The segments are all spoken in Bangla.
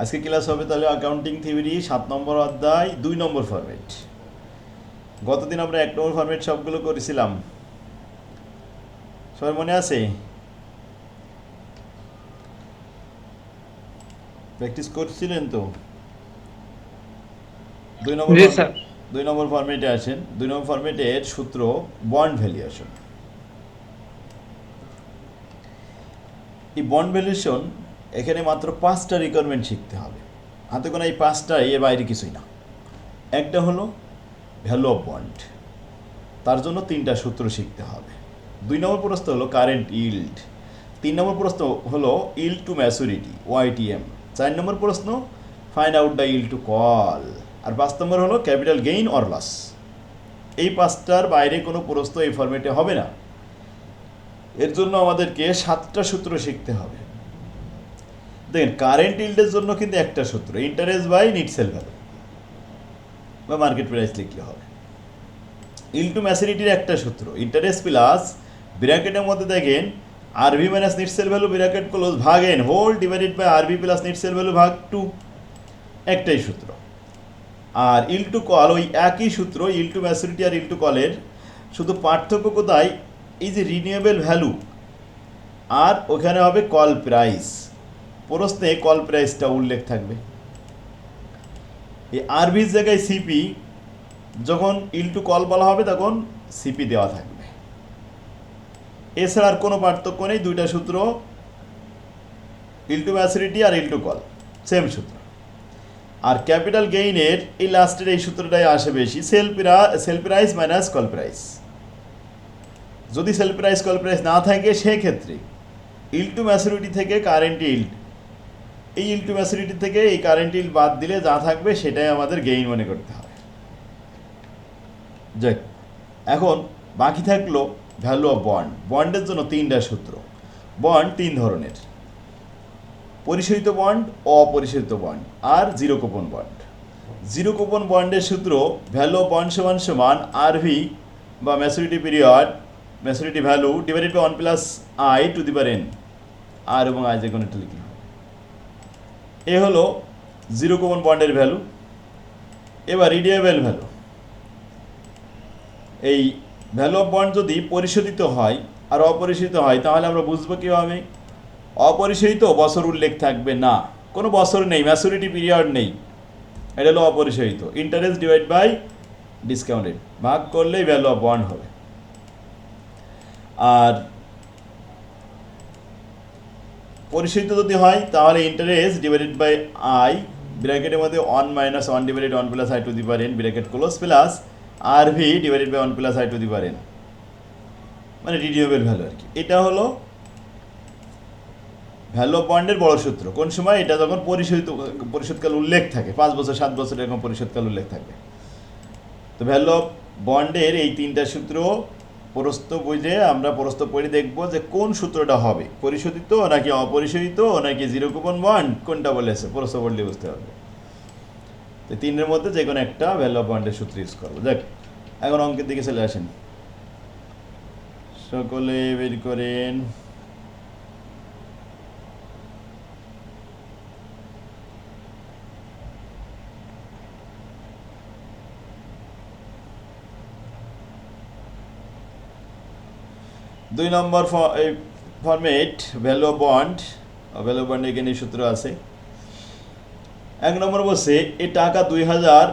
আজকে ক্লাস হবে তাহলে অ্যাকাউন্টিং থিওরি সাত নম্বর অধ্যায় দুই নম্বর ফরম্যাট গতদিন আমরা এক নম্বর ফরম্যাট সবগুলো করেছিলাম। সবার মনে আছে? প্র্যাকটিস করছিলেন তো? দুই নম্বর দুই নম্বর ফরম্যাটে আসেন দুই নম্বর ফরম্যাটের সূত্র বন্ড ভ্যালুয়েশন এই বন্ড ভ্যালুয়েশন এখানে মাত্র পাঁচটা রিকোয়ারমেন্ট শিখতে হবে। হাতে কোনো এই পাঁচটা, এর বাইরে কিছুই না। একটা হলো ভ্যালু অফ বন্ড তার জন্য তিনটা সূত্র শিখতে হবে। দুই নম্বর প্রশ্ন হলো কারেন্ট ইল্ড তিন নম্বর প্রশ্ন হলো ইল্ড টু ম্যাচুরিটি ওয়াইটিএম চার নম্বর প্রশ্ন find out the yield to call আর পাঁচ নম্বর হলো ক্যাপিটাল গেইন অর লস এই পাঁচটার বাইরে কোনো প্রশ্ন এই ফর্মেটে হবে না। এর জন্য আমাদেরকে সাতটা সূত্র শিখতে হবে। দেখেন কারেন্ট ইল্ডের জন্য কিন্তু একটা সূত্র interest by net sale value বা মার্কেট প্রাইস লিখলে হবে। ইল টু ম্যাচুরিটির একটা সূত্র ইন্টারেস্ট প্লাস ব্র্যাকেটের মধ্যে দেখেন RV minus net sale value bracket close ভাগ N whole divided by RV plus net sale value ভাগ টু একটাই সূত্র। আর ইল টু কল ওই একই সূত্র ইল টু ম্যাচুরিটি আর ইল টু কলের শুধু পার্থক্য কোথায়? এই যে রিনিউয়েবল ভ্যালু আর ওখানে হবে কল প্রাইস প্রশ্নে কল প্রাইসটা উল্লেখ থাকবে। এই আরবির জায়গায় সিপি যখন ইল টু কল বলা হবে তখন সিপি দেওয়া থাকবে। এছাড়া আর কোনো পার্থক্য নেই, দুইটা সূত্র ইল টু ম্যাচুরিটি আর ইল টু কল সেম সূত্র। আর ক্যাপিটাল গেইনের এই লাস্টের এই সূত্রটাই আসে বেশি সেল প্রা sale price minus call price যদি সেল প্রাইস কল প্রাইস না থাকে, সেক্ষেত্রে ইল টু ম্যাচুরিটি থেকে কারেন্ট ইল্ড এই ইল টু ম্যাচুরিটি থেকে এই কারেন্ট ইল্ড বাদ দিলে যা থাকবে সেটাই আমাদের গেইন মনে করতে হবে যাক এখন বাকি থাকল ভ্যালু অফ বন্ড বন্ডের জন্য তিনটা সূত্র। বন্ড তিন ধরনের। পরিশোধিত বন্ড অপরিশোধিত বন্ড আর zero coupon bond zero coupon বন্ডের সূত্র ভ্যালু অফ বন্ড সমান সমান আরভি বা maturity period maturity value divided by one plus I to the N R এবং আই যে কোনো একটা লিখলে হবে। এ হলো জিরো কুপন বন্ডের ভ্যালু, এবার রিডিয়েবল ভ্যালু। এই ভ্যালু অফ বন্ড যদি পরিশোধিত হয় আর অপরিশোধিত হয়, তাহলে আমরা বুঝব কীভাবে? অপরিশোধিত বছর উল্লেখ থাকবে না। কোনো বছর নেই ম্যাচুরিটি পিরিয়ড নেই। এটা হলো অপরিশোধিত। ইন্টারেস্ট ডিভাইড বাই ডিসকাউন্টেড ভাগ করলেই ভ্যালু অফ বন্ড হবে। আর পরিশোধিত যদি হয়, তাহলে ইন্টারেস্ট ডিভাইডেড বাই আই ব্র্যাকেটের মধ্যে one minus one divided one plus I to the power n bracket close plus R V divided by one plus I to the power n মানে রিনিউয়েবল ভ্যালু আর কি। এটা হলো ভ্যালু অফ বন্ডের বড় সূত্র। কোন সময়? এটা যখন পরিশোধিত পরিশোধকাল উল্লেখ থাকে, পাঁচ বছর, সাত বছর এরকম পরিশোধকাল উল্লেখ থাকবে তো ভ্যালু অফ বন্ডের এই তিনটা সূত্র প্রস্ত বুঝে আমরা প্রস্ত পড়ে দেখব যে কোন সূত্রটা হবে। পরিশোধিত নাকি অপরিশোধিত নাকি জিরো কুপন ওয়ান কোনটা বলেছে প্রস্ত পড়লে বুঝতে হবে। তো তিনের মধ্যে যে কোনো একটা ভ্যালু অফ বন্ডের সূত্র ইউজ করব। দেখ এখন অঙ্কের দিকে চলে আসেন। সকলে বের করেন। দুই নম্বর format value of bond value bond এখানে সূত্র আছে। এক নম্বর বলছে, এই টাকা দুই হাজার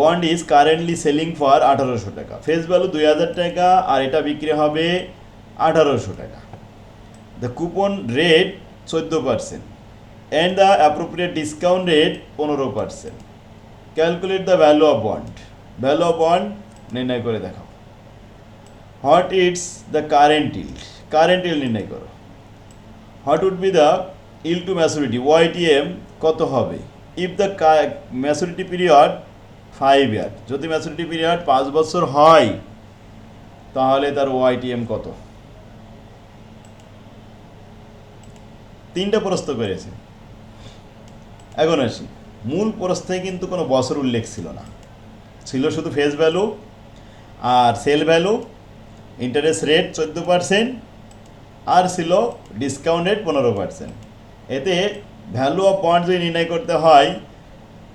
bond is currently selling for আঠারোশো টাকা। ফেস ভ্যালু দুই হাজার টাকা, আর এটা বিক্রি হবে আঠারোশো টাকা। দ্য কুপন রেট চোদ্দ percent and the appropriate discount rate পনেরো percent calculate the value of bond value of bond নির্ণয় করে দেখাও। What it's the current yield current yield নির্ণয় করো। What would be the yield to maturity YTM কত হবে? If the maturity period five year যদি ম্যাচুরিটি পিরিয়ড পাঁচ বছর হয়, তাহলে তার ওয়াইটিএম কত? তিনটা প্রশ্ন করেছে। এখন আসি। মূল প্রশ্নে কিন্তু কোনো বছর উল্লেখ ছিল না। ছিল শুধু ফেস ভ্যালু আর সেল ভ্যালু ইন্টারেস্ট রেট চোদ্দ পার্সেন্ট আর ছিল ডিসকাউন্ট রেট পনেরো পার্সেন্ট এতে ভ্যালু অফ বন্ড যদি নির্ণয় করতে হয়,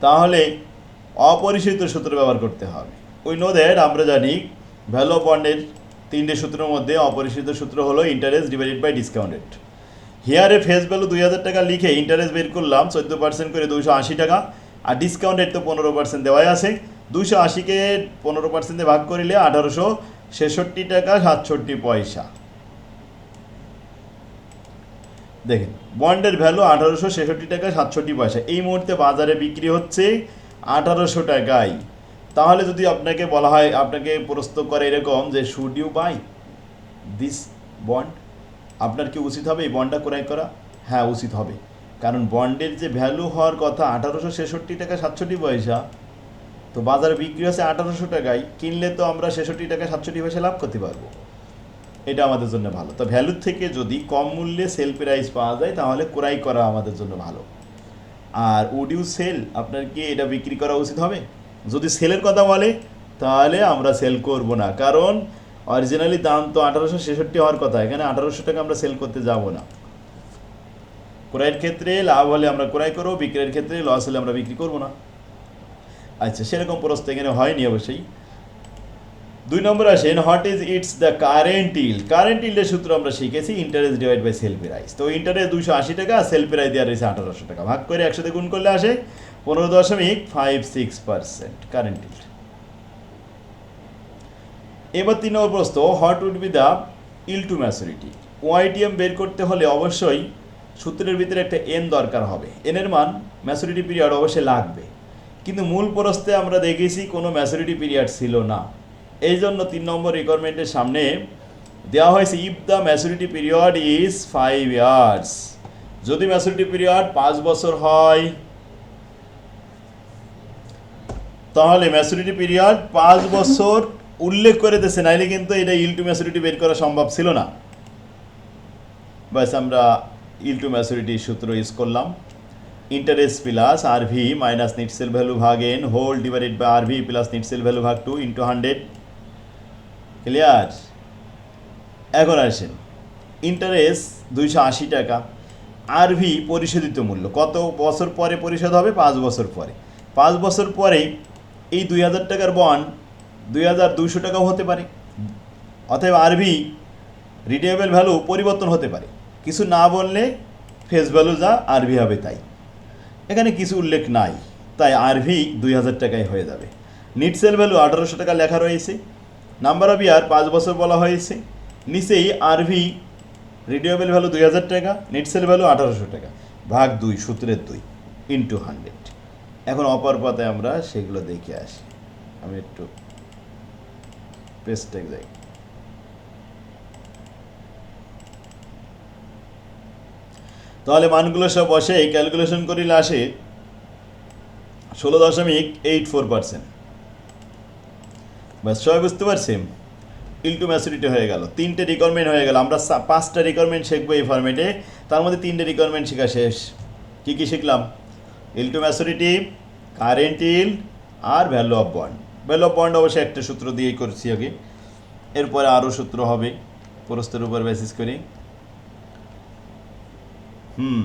তাহলে অপরিশোধিত সূত্র ব্যবহার করতে হবে। ওই নো দ্যাট আমরা জানি ভ্যালু অফ বন্ডের তিনটে সূত্রের মধ্যে অপরিশোধিত সূত্র হলো ইন্টারেস্ট ডিভাইডেড বাই ডিসকাউন্টেড হিয়ারে ফেস ভ্যালু দুই হাজার টাকা লিখে ইন্টারেস্ট বের করলাম, চোদ্দ পার্সেন্ট করে দুশো আশি টাকা, আর ডিসকাউন্টেড তো পনেরো পার্সেন্ট দেওয়াই আছে। দুশো আশিকে পনেরো পার্সেন্টে ভাগ করিলে আঠারোশো ছেষট্টি টাকা, সাতষট্টি পয়সা। দেখেন, বন্ডের ভ্যালু আঠারোশো ছেষট্টি টাকা, সাতষট্টি পয়সা। এই মুহূর্তে বাজারে বিক্রি হচ্ছে আঠারোশো টাকায়। তাহলে যদি আপনাকে বলা হয়, আপনাকে প্রস্তুত করে এরকম যে should you buy this bond আপনার কি উচিত হবে এই বন্ডটা ক্রয় করা? হ্যাঁ উচিত হবে। কারণ বন্ডের যে ভ্যালু হওয়ার কথা, আঠারোশো ছেষট্টি টাকা, সাতষট্টি পয়সা তো বাজারে বিক্রি হচ্ছে আঠারোশো টাকায়, কিনলে তো আমরা ছেষট্টি টাকা সাতষট্টি পয়সা লাভ করতে পারব। এটা আমাদের জন্য ভালো। তো ভ্যালুর থেকে যদি কম মূল্যে সেল প্রাইস পাওয়া যায়, তাহলে ক্রয় করা আমাদের জন্য ভালো। আর উড ইউ সেল আপনার কি এটা বিক্রি করা উচিত হবে? যদি সেলের কথা বলে, তাহলে আমরা সেল করব না। কারণ অরিজিনালি দাম তো আঠারোশো ছেষট্টি হওয়ার কথা, এখানে আঠারোশো টাকা আমরা সেল করতে যাব না। ক্রয়ের ক্ষেত্রে লাভ হলে আমরা ক্রয় করব, বিক্রয়ের ক্ষেত্রে লস হলে আমরা বিক্রি করব না। আচ্ছা সেরকম প্রশ্ন এখানে হয়নি অবশ্যই। দুই নম্বর আসেন what is it's the current yield current ইল্ডের সূত্র আমরা শিখেছি interest divide by sale price তো ইন্টারেস্ট দুশো আশি টাকা সেল প্রাইস দেওয়া রয়েছে আঠারোশো টাকা। ভাগ করে একসাথে গুণ করলে আসে পনেরো দশমিক five six percent current yield এবার তিন নম্বর প্রশ্ন what would be the yield to maturity YTM বের করতে হলে অবশ্যই সূত্রের ভিতরে একটা এন দরকার হবে। এনের মান ম্যাচুরিটি পিরিয়ড অবশ্যই লাগবে। কিন্তু মূল প্রস্তে আমরা দেখেছি কোনো ম্যাচুরিটি পিরিয়ড ছিল না। এই জন্য তিন নম্বর রিকোয়ারমেন্টের সামনে দেওয়া হয়েছে if the maturity period is five years যদি ম্যাচুরিটি পিরিয়ড পাঁচ বছর হয়, তাহলে ম্যাচুরিটি পিরিয়ড পাঁচ বছর উল্লেখ করে দিয়েছে, নাইলে কিন্তু এটা ইল টু ম্যাচুরিটি বের করা সম্ভব ছিল না। ব্যাস, আমরা ইল টু ম্যাচুরিটি সূত্র ইউজ করলাম। Interest plus R V minus net sale value ভাগ N whole divided by R V plus net sale value ভাগ টু ইন্টু হান্ড্রেড ক্লিয়ার এখন আসেন। ইন্টারেস্ট দুইশো আশি টাকা। আর ভি পরিশোধিত মূল্য কত বছর পরে পরিশোধ হবে? পাঁচ বছর পরে। পাঁচ বছর পরে এই দুই হাজার টাকার বন্ড দুই হাজার দুইশো টাকাও হতে পারে। অতএব আরভি রিডিয়েবল ভ্যালু পরিবর্তন হতে পারে। কিছু না বললে ফেস ভ্যালু যা আরভি হবে তাই। এখানে কিছু উল্লেখ নাই, তাই আরভি দুই হাজার টাকায় হয়ে যাবে। নিট সেল ভ্যালু আঠারোশো টাকা লেখা রয়েছে। নাম্বার অফ ইয়ার পাঁচ বছর বলা হয়েছে। নিচেই আরভি রিডিয়েবল ভ্যালু দুই হাজার টাকা নিট সেল ভ্যালু আঠারোশো টাকা, ভাগ দুই, সূত্রের দুই ইন্টু হান্ড্রেড এখন অপর পাতায় আমরা সেগুলো দেখে আসি। আমি একটু পেস্টে যাই। তাহলে মানগুলো সব বসে ক্যালকুলেশন করিলে আসে ষোলো দশমিক এইট ফোর পার্সেন্ট ব্যাস, সবাই বুঝতে পারছি ইলটু ম্যাচুরিটি হয়ে গেল। তিনটে রিকোয়ারমেন্ট হয়ে গেল। আমরা পাঁচটা রিকোয়ারমেন্ট শিখব এই ফর্মেটে তার মধ্যে তিনটে রিকোয়ারমেন্ট শেখা শেষ। কী কী শিখলাম? Yield to maturity current yield R value of bond value of bond অবশ্যই একটা সূত্র দিয়েই করছি আগে। এরপরে আরও সূত্র হবে। প্রস্তের উপর বেসিস করি। হুম।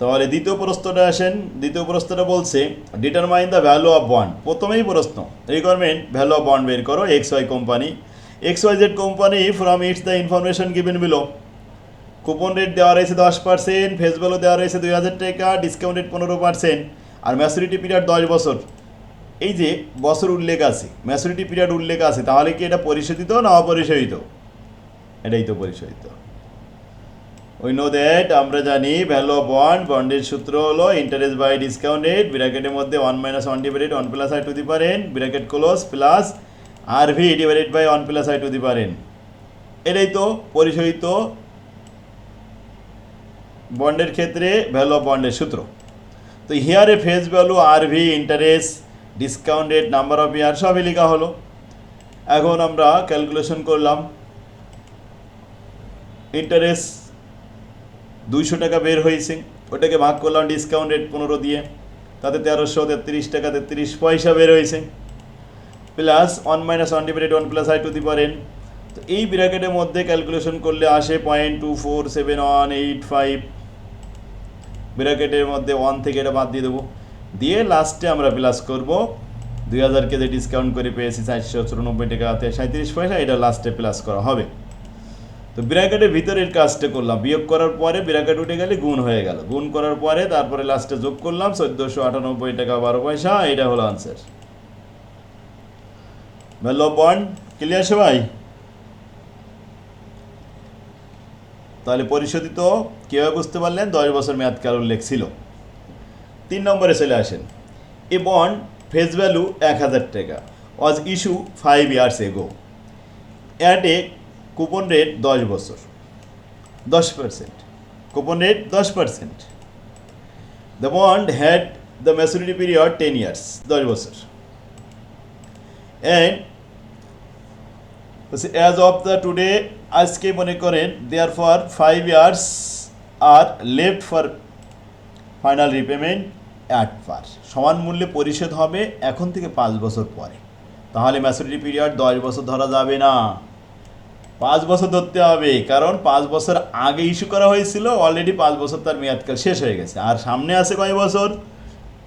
তাহলে দ্বিতীয় প্রশ্নটা আসেন, দ্বিতীয় প্রশ্নটা বলছে determine the value of bond প্রথমেই প্রশ্ন রিকোয়ারমেন্ট ভ্যালু অফ বন্ড বের করো X Y company X Y Z company from it's the information given below coupon rate দেওয়া রয়েছে দশ পার্সেন্ট ফেস ভ্যালু দেওয়া রয়েছে দুই হাজার টাকা ডিসকাউন্ট রেট পনেরো পার্সেন্ট আর ম্যাচুরিটি পিরিয়ড দশ বছর। এই যে বছর উল্লেখ আছে ম্যাচুরিটি পিরিয়ড উল্লেখ আছে, তাহলে কি এটা পরিশোধিত না অপরিশোধিত? এটাই তো পরিশোধিত। উই নো দ্যাট আমরা জানি ভ্যালু অফ বন্ড বন্ডের সূত্র হলো ইন্টারেস্ট বাই ডিসকাউন্ট রেট মধ্যে one minus one divided one plus I to the power n bracket close plus R V divided by one plus I to the power n. এটাই তো পরিশোধিত বন্ডের ক্ষেত্রে ভ্যালু অফ বন্ডের সূত্র। তো হিয়ারে face value R V interest discount rate number of year সবই লেখা হলো। এখন আমরা ক্যালকুলেশন করলাম। ইন্টারেস্ট দুইশো টাকা বের হয়েছে। ওটাকে ভাগ করলাম ডিসকাউন্ট রেট পনেরো দিয়ে। তাতে তেরোশো তেত্রিশ টাকা তেত্রিশ পয়সা বের হয়েছে। Plus one minus one divided one plus I to the power n তো এই ব্র্যাকেটের মধ্যে ক্যালকুলেশন করলে আসে point two four seven one eight five ব্র্যাকেটের মধ্যে ওয়ান থেকে এটা বাদ দিয়ে দেবো। দিয়ে লাস্টে আমরা প্লাস করব। দুই হাজারকে যে ডিসকাউন্ট করে পেয়েছি, চারশো চুরানব্বই টাকা সাঁত্রিশ পয়সা, এটা লাস্টে প্লাস করা হবে। তো ব্র্যাকেটের ভিতরের কাজটা করলাম। বিয়োগ করার পরে ব্র্যাকেট উঠে গেলে গুণ হয়ে গেল। গুণ করার পরে তারপরে লাস্টে যোগ করলাম, চোদ্দোশো আটানব্বই টাকা বারো পয়সা, এটা হলো আনসার ভ্যালু বন্ড ক্লিয়ার সবাই তাহলে পরিশোধিত, কীভাবে বুঝতে পারলেন? দশ বছর মেয়াদকাল উল্লেখ ছিল তিন নম্বরে চলে আসেন। এ বন্ড ফেস ভ্যালু এক হাজার টাকা। Was issue five years ago at a coupon rate দশ বছর। দশ পার্সেন্ট। কুপন রেট দশ percent. The bond had the maturity period ten years দশ বছর। And as of the today আজকে মনে করেন there for five years are left for final repayment at par সমান মূল্যে পরিশোধ হবে এখন থেকে পাঁচ বছর পরে। তাহলে ম্যাচুরিটি পিরিয়ড দশ বছর ধরা যাবে না। পাঁচ বছর ধরতে হবে, কারণ পাঁচ বছর আগে ইস্যু করা হয়েছিল অলরেডি পাঁচ বছর তার মেয়াদকাল শেষ হয়ে গেছে। আর সামনে আছে কয় বছর?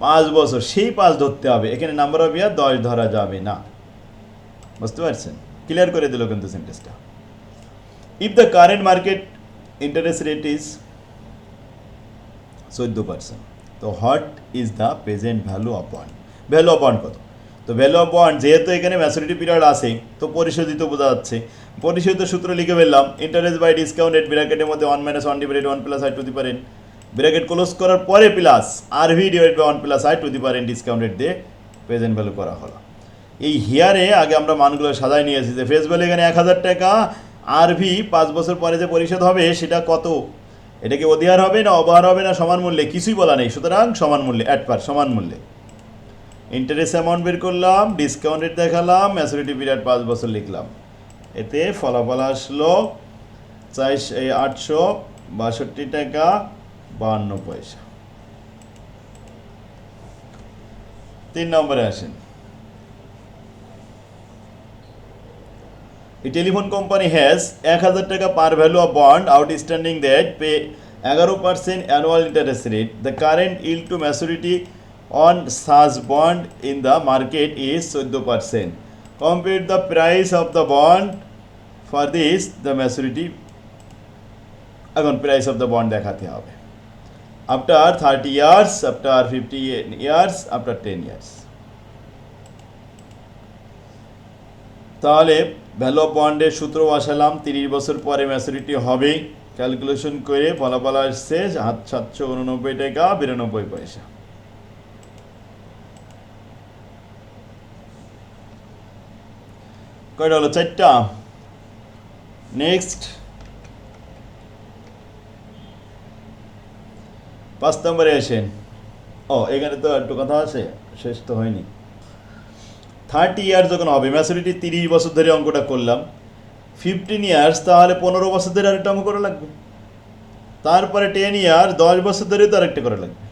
পাঁচ বছর, সেই পাঁচ ধরতে হবে। এখানে নাম্বার অফ ইয়ার দশ ধরা যাবে না। বুঝতে পারছেন? ক্লিয়ার করে দিল কিন্তু সেন্টেন্সটা if the current market interest rate is চোদ্দ পার্সেন্ট তো what is the present value bond value bond কত? তো ভ্যালু অফ বন্ড যেহেতু এখানে ম্যাচুরিটি পিরিয়ড আছে, তো পরিশোধিত বোঝা যাচ্ছে। পরিশোধিত সূত্র লিখে ফেললাম ইন্টারেস্ট বাই ডিসকাউন্ট রেট ব্র্যাকেটের মধ্যে one minus one divided one plus I to the power n bracket close করার পরে plus R V divide by one plus I to the power n discount rate দিয়ে প্রেজেন্ট ভ্যালু করা হলো। এই হিয়ারে আগে আমরা মানগুলো সাজায় নিয়েছি যে ফেস ভ্যালু এখানে এক হাজার টাকা আর ভি পাঁচ বছর পরে যে পরিশোধ হবে, সেটা কত? এটাকে অধিহার হবে না অবহার হবে না সমান মূল্যে? কিছুই বলা নেই, সুতরাং সমান মূল্যে অ্যাট পার সমান মূল্যে। ইন্টারেস্ট অ্যামাউন্ট বের করলাম ডিসকাউন্ট রেট দেখালাম ম্যাচুরিটি পিরিয়ড পাঁচ বছর লিখলাম। এতে ফলাফল আসলো চাইশ, এই আটশো বাষট্টি টাকা বাহান্ন পয়সা। তিন নম্বরে আসেন। A telephone company has এক হাজার টাকা par value of bond outstanding that pay এগারো percent annual interest rate the current yield such bond in the market is চোদ্দ percent compare the price of the bond for this the maturity এখন প্রাইস অফ দ্য বন্ড দেখাতে হবে। After thirty years after fifty years after ten years তাহলে ভ্যালু অফ বন্ডের সূত্র বসালাম, তিরিশ বছর পরে ম্যাচুরিটি হবে। ক্যালকুলেশন করে ফলাফল আসছে, সাত সাতশো উননব্বই টাকা, বিরানব্বই পয়সা। কয়টা হলো? চারটা। নেক্সট পাঁচ নম্বরে আসেন। ও, এখানে তো একটু কথা আছে, শেষ তো হয়নি। থার্টি ইয়ার যখন হবে ম্যাচুরিটি তিরিশ বছর ধরে অঙ্কটা করলাম। ফিফটিন ইয়ার্স তাহলে পনেরো বছর ধরে আরেকটা অঙ্ক করা লাগবে। তারপরে টেন ইয়ার দশ বছর ধরে তো আরেকটা করা লাগবে।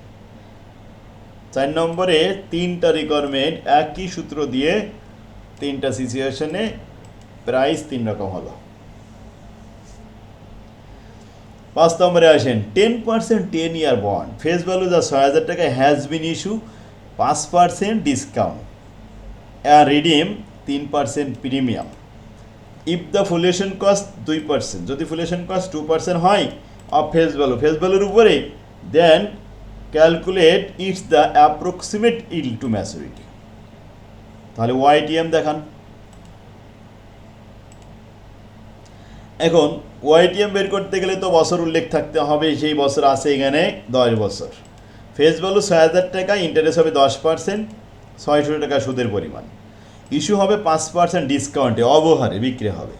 চার নম্বরে তিনটা রিকোয়ারমেন্ট একই সূত্র দিয়ে তিনটা সিচুয়েশনে প্রাইস তিন রকম হলো। পাঁচ নম্বরে আসেন ten percent ten year bond face value যা ছয় হাজার টাকা হ্যাজ বিন ইস্যু পাঁচ পার্সেন্ট ডিসকাউন্ট রিডিম তিন percent premium if the flotation cost দুই পার্সেন্ট যদি ফুলেশন কস্ট টু পার্সেন্ট হয় অফ ফেস ভ্যালু ফেস ভ্যালুর উপরে then calculate it's the approximate yield to maturity তাহলে ওয়াইটিএম দেখান। এখন ওয়াইটিএম বের করতে গেলে তো বছর উল্লেখ থাকতে হবে, সেই বছর আছে এখানে দশ বছর। ফেস ভ্যালু ছয় হাজার টাকা ইন্টারেস্ট হবে দশ পার্সেন্ট ছয়শো টাকা সুদের পরিমাণ। ইস্যু হবে পাঁচ পার্সেন্ট ডিসকাউন্টে অবহারে বিক্রি হবে।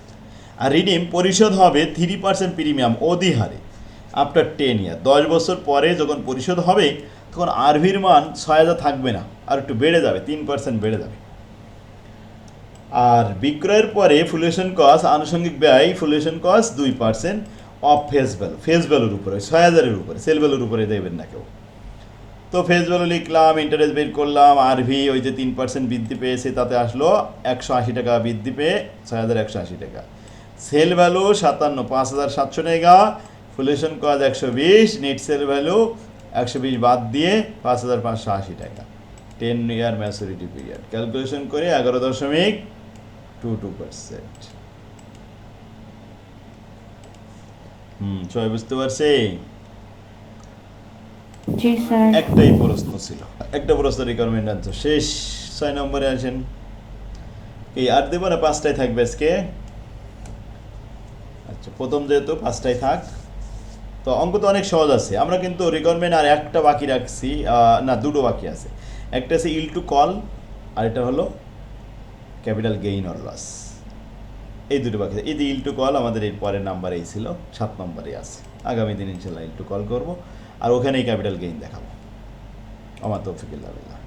আর রিডিম পরিশোধ হবে থ্রি পার্সেন্ট প্রিমিয়াম অধিহারে আফটার টেন ইয়ার দশ বছর পরে যখন পরিশোধ হবে, তখন আরভির মান ছয় হাজার থাকবে না, আর একটু বেড়ে যাবে, তিন পার্সেন্ট বেড়ে যাবে। আর বিক্রয়ের পরে ফুলেশন কস্ট আনুষঙ্গিক ব্যয়, ফুলেশন কস্ট দুই percent of face value face ভ্যালুর উপরে, ছয় হাজারের উপরে সেল ভ্যালুর উপরে দেবেন না কেউ। তো ফেস ভ্যালু লিখলাম ইন্টারেস্ট বের করলাম আর ভি ওই যে তিন পার্সেন্ট বৃদ্ধি পেয়েছে, তাতে আসলো একশো আশি টাকা বৃদ্ধি পেয়ে ছয় হাজার একশো আশি টাকা। সেল ভ্যালু সাতান্ন, পাঁচ হাজার সাতশো টাকা, ফুলেশন কজ একশো বিশ নেট সেল ভ্যালু একশো বিশ বাদ দিয়ে পাঁচ হাজার পাঁচশো আশি টাকা। Ten year maturity period calculation করে এগারো দশমিক টু টু পার্সেন্ট হুম সবাই বুঝতে পারছি? জি স্যার। একটাই প্রশ্ন ছিল। একটা প্রশ্ন রিকোয়ারমেন্ট আনছো শেষ ছয় নম্বরে আসেন। এই আর দেবো না পাঁচটায় থাকবে আজকে? আচ্ছা প্রথম যেহেতু পাঁচটায় থাক তো অঙ্ক তো অনেক সহজ আছে। আমরা কিন্তু রিকোয়ারমেন্ট আর একটা বাকি রাখছি আহ, না দুটো বাকি আছে। একটা আছে ইল টু কল আর এটা হলো ক্যাপিটাল গেইন অর লস। এই দুটো বাকি। এই যে ইল টু কল, আমাদের এর পরের নাম্বারেই ছিল, সাত নম্বরে আছে। আগামী দিন ইনশাল্লাহ ইল টু কল করব, আর ওখানেই ক্যাপিটাল গেইন দেখাবো। আমার তৌফিকুল্লাহ বিল্লাহ।